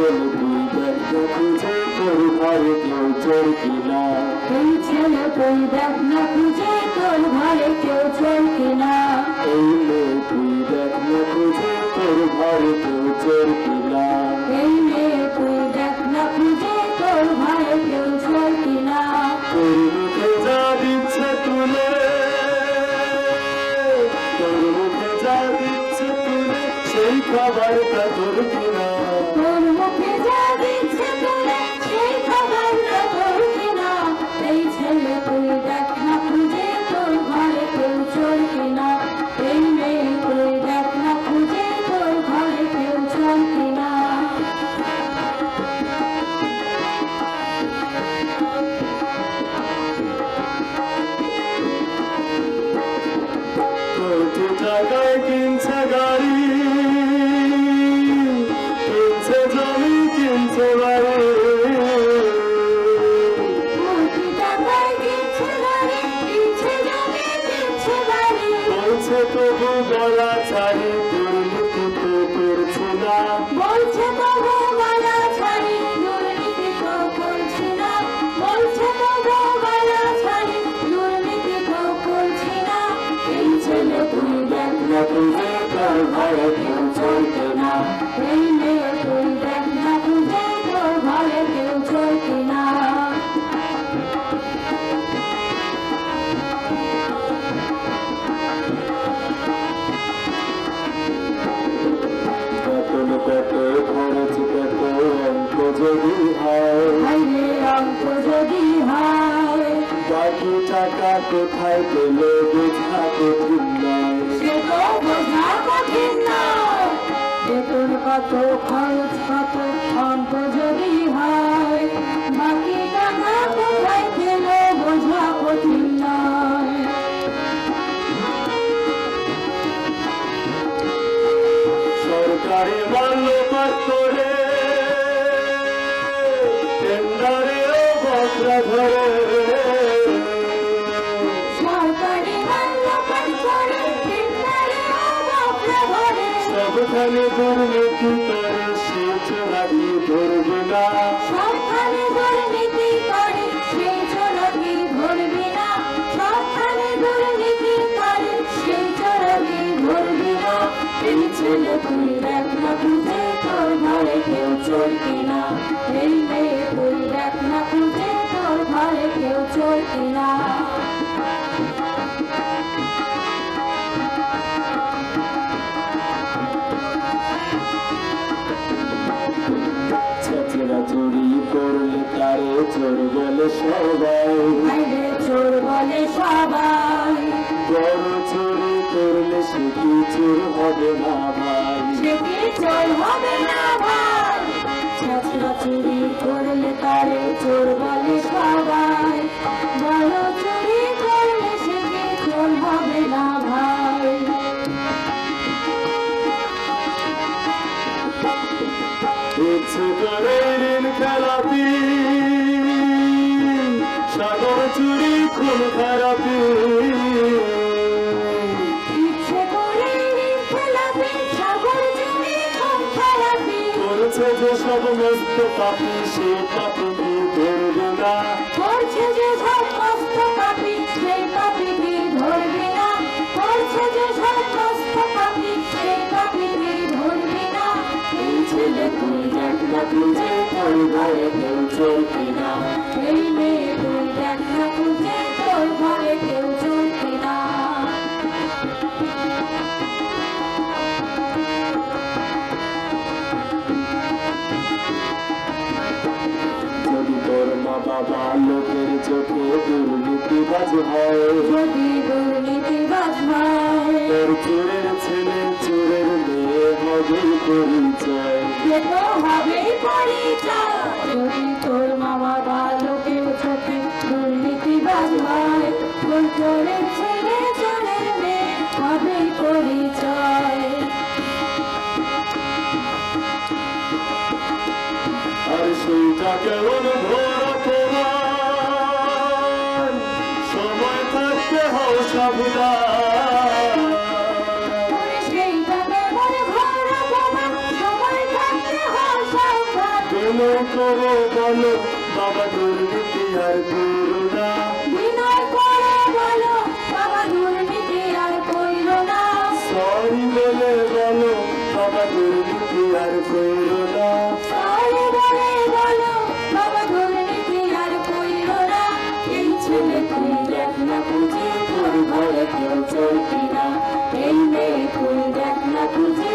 ছেলে তুই দেখ না খুঁজে তোর ঘরে কেউ চোর কিনা এই ছেলে তুই দেখ না খুঁজে তোর ঘরে কেউ চোর ঘরে কেউ চলছে না এই মেয়ে তুই দেখ না খুঁজে তোর ঘরে কেউ চলছে না বেতন কত খরচ কত অঙ্ক যদি হয় হাইরে অঙ্ক যদি হয় বাকি টাকা কোথায় পেলে বোঝা কঠিন নয় সে তো বোঝা কঠিন নয় বেতন কত খরচ কত যদি হয় বাকি টাকা কোথায় পেলে বোঝা কঠিন নয় সরকারি পাঠ করে টেন্ডারেও বকরা ধরে। সবখানে দুর্নীতি করে? সে চোরাকি ধরবে না। সবখানে দুর্নীতি করে? সেই চোরাকি ধরবি না। সবখানে দুর্নীতি করে? চোরাকি ধরবি না। এই ছেলে তুই না তোর ঘরে কেউ চলতি না। এই মেয়ে তুই না তোর ঘরে কেউ চলতি না। ছেচেরা চুরি করলে তারে চোর বলে সবাই। চোর বলে সবাই। চোর চুরি করলে সে কি চোর হবে না ভাই? সে কি চোর হবে না ঋণ খেলাপি সাগর চুরি খুন খারাপি। করছে যে সব মস্ত পাপি সে পাপি ধরবে না করছে না খুঁজে তোর ঘরে কেউ চলতি না এই মেয়ে তুই দেখ না খুঁজে তোর ঘরে কেউ চলতি না যদি তোর মা বাবা লোকের চোখে দুর্নীতিবাজ হয় যদি দুর্নীতিবাজ হয় তোর চোরের ছেলে পরিচয়। তো হবেই পরিচয় যদি তোর মা বাবা লোকের চোখে দুর্নীতিবাজ হয় তোর করে বলো বাবা দুর্নীতি আর করো না। বিনয় করে বলো বাবা দুর্নীতি আর কইল না। সরি বলে বলো বাবা দুর্নীতি আর করো না। সরি বলে বলো বাবা দুর্নীতি আর কইল না। এই ছেলে তুই দেখ না বুঝি তোর ঘরে কেউ চলতি না। এই মেয়ে তুই দেখ না বুঝি